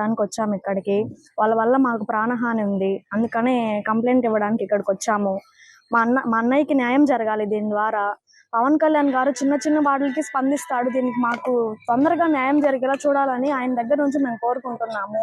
ఇవ్వడానికి వచ్చాము ఇక్కడికి. వాళ్ళ వల్ల మాకు ప్రాణహాని ఉంది. అందుకనే కంప్లైంట్ ఇవ్వడానికి ఇక్కడికి వచ్చాము. మా అన్న మా అన్నయ్యకి న్యాయం జరగాలి దీని ద్వారా. పవన్ కళ్యాణ్ గారు చిన్న చిన్న వాటికి స్పందిస్తాడు. దీనికి మాకు తొందరగా న్యాయం జరిగేలా చూడాలని ఆయన దగ్గర నుంచి మేము కోరుకుంటున్నాము.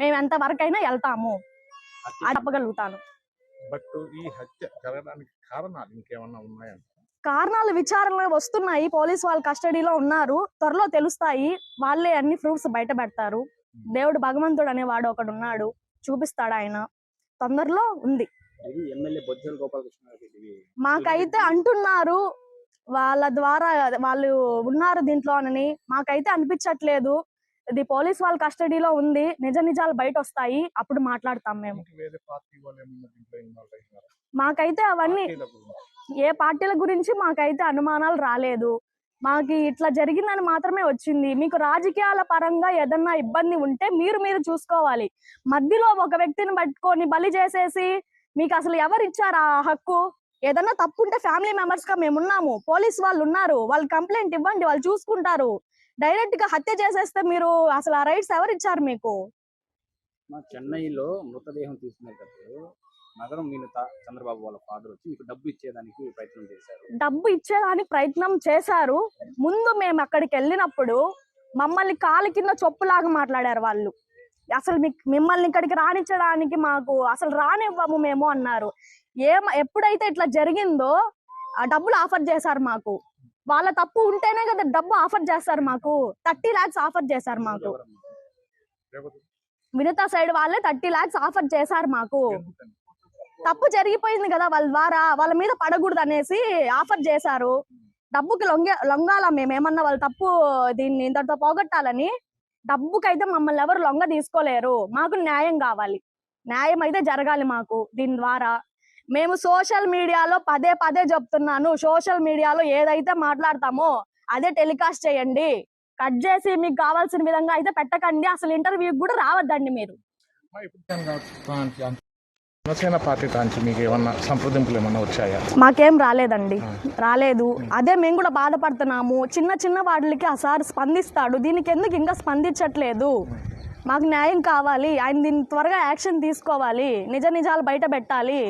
మేము ఎంత వరకైనా వెళ్తాము. అది చెప్పగలుగుతాను. బట్ ఈ హత్య జరగడానికి కారణాలు ఇంకేమన్నా ఉన్నాయంట కారణాలు విచారణ వస్తున్నాయి. పోలీస్ వాళ్ళ కస్టడీలో ఉన్నారు. త్వరలో తెలుస్తాయి. వాళ్ళే అన్ని ప్రూఫ్స్ బయట పెడతారు. దేవుడు భగవంతుడు అనేవాడు ఒకడు ఉన్నాడు. చూపిస్తాడు ఆయన. తొందరలో ఉంది. మాకైతే అంటున్నారు. వాళ్ళ ద్వారా వాళ్ళు ఉన్నారు దీంట్లో అని. మాకైతే అనిపించట్లేదు. ఇది పోలీస్ వాళ్ళ కస్టడీలో ఉంది. నిజ నిజాలు బయట వస్తాయి అప్పుడు మాట్లాడతాం మేము. మాకైతే అవన్నీ. ఏ పార్టీల గురించి మాకైతే అనుమానాలు రాలేదు. మాకు ఇట్లా జరిగిందని మాత్రమే వచ్చింది. మీకు రాజకీయాల పరంగా ఏదన్నా ఇబ్బంది ఉంటే మీరు మీరు చూసుకోవాలి. మధ్యలో ఒక వ్యక్తిని పట్టుకొని బలి చేసేసి మీకు అసలు ఎవరు ఇచ్చారు ఆ హక్కు? ఏదన్నా తప్పు ఉంటే ఫ్యామిలీ మెంబర్స్గా మేము ఉన్నాము పోలీస్ వాళ్ళు ఉన్నారు. వాళ్ళు కంప్లైంట్ ఇవ్వండి. వాళ్ళు చూసుకుంటారు. డైరెక్ట్గా హత్య చేసేస్తే మీరు అసలు ఆ రైట్స్ ఎవరు ఇచ్చారు మీకు? మా చెన్నైలో మృతదేహం తీసుకునేటప్పుడు నగరం మీనత చంద్రబాబు వాళ్ళ ఫాదర్ వచ్చి మీకు డబ్బు ఇచ్చేదానికి ప్రయత్నం చేశారు. డబ్బు ఇచ్చేదానికి ప్రయత్నం చేశారు. ముందు మేము అక్కడికి వెళ్ళినప్పుడు మమ్మల్ని కాలు కింద చొప్పులాగా మాట్లాడారు వాళ్ళు. అసలు మీకు మిమ్మల్ని ఇక్కడికి రానిచ్చడానికి మాకు అసలు రానివ్వము మేము అన్నారు. ఏం ఎప్పుడైతే ఇట్లా జరిగిందో ఆ డబ్బులు ఆఫర్ చేశారు మాకు. వాళ్ళ తప్పు ఉంటేనే కదా డబ్బు ఆఫర్ చేస్తారు మాకు. థర్టీ లాక్స్ ఆఫర్ చేశారు మాకు. వినత సైడ్ వాళ్ళే థర్టీ లాక్స్ ఆఫర్ చేశారు మాకు. తప్పు జరిగిపోయింది కదా వాళ్ళ ద్వారా. వాళ్ళ మీద పడకూడదు అనేసి ఆఫర్ చేశారు. డబ్బుకి లొంగే లొంగాల మేమేమన్నా వాళ్ళ తప్పు దీన్ని ఇంతటితో పోగొట్టాలని? డబ్బుకైతే మమ్మల్ని ఎవరు లొంగ తీసుకోలేరు మాకు న్యాయం కావాలి. న్యాయం అయితే జరగాలి మాకు దీని ద్వారా. మేము సోషల్ మీడియాలో పదే పదే చెప్తున్నాను. సోషల్ మీడియాలో ఏదైతే మాట్లాడతామో అదే టెలికాస్ట్ చేయండి. కట్ చేసి మీకు కావాల్సిన విధంగా అయితే పెట్టకండి. అసలు ఇంటర్వ్యూకి కూడా రావద్దండి మీరు. మా ఇప్పుడు జనసేన జనసేన పార్టీ తాంచి మీకు ఏమన్నా సంప్రదింపులు ఏమన్నా వచ్చాయా? మాకేం రాలేదండి. రాలేదు. అదే మేము కూడా బాధపడుతున్నాము. చిన్న చిన్న వాటికి ఆ సార్ స్పందిస్తాడు. దీనికి ఎందుకు ఇంకా స్పందించట్లేదు? మాకు న్యాయం కావాలి. ఆయన దీన్ని త్వరగా యాక్షన్ తీసుకోవాలి. నిజ నిజాలు బయట పెట్టాలి.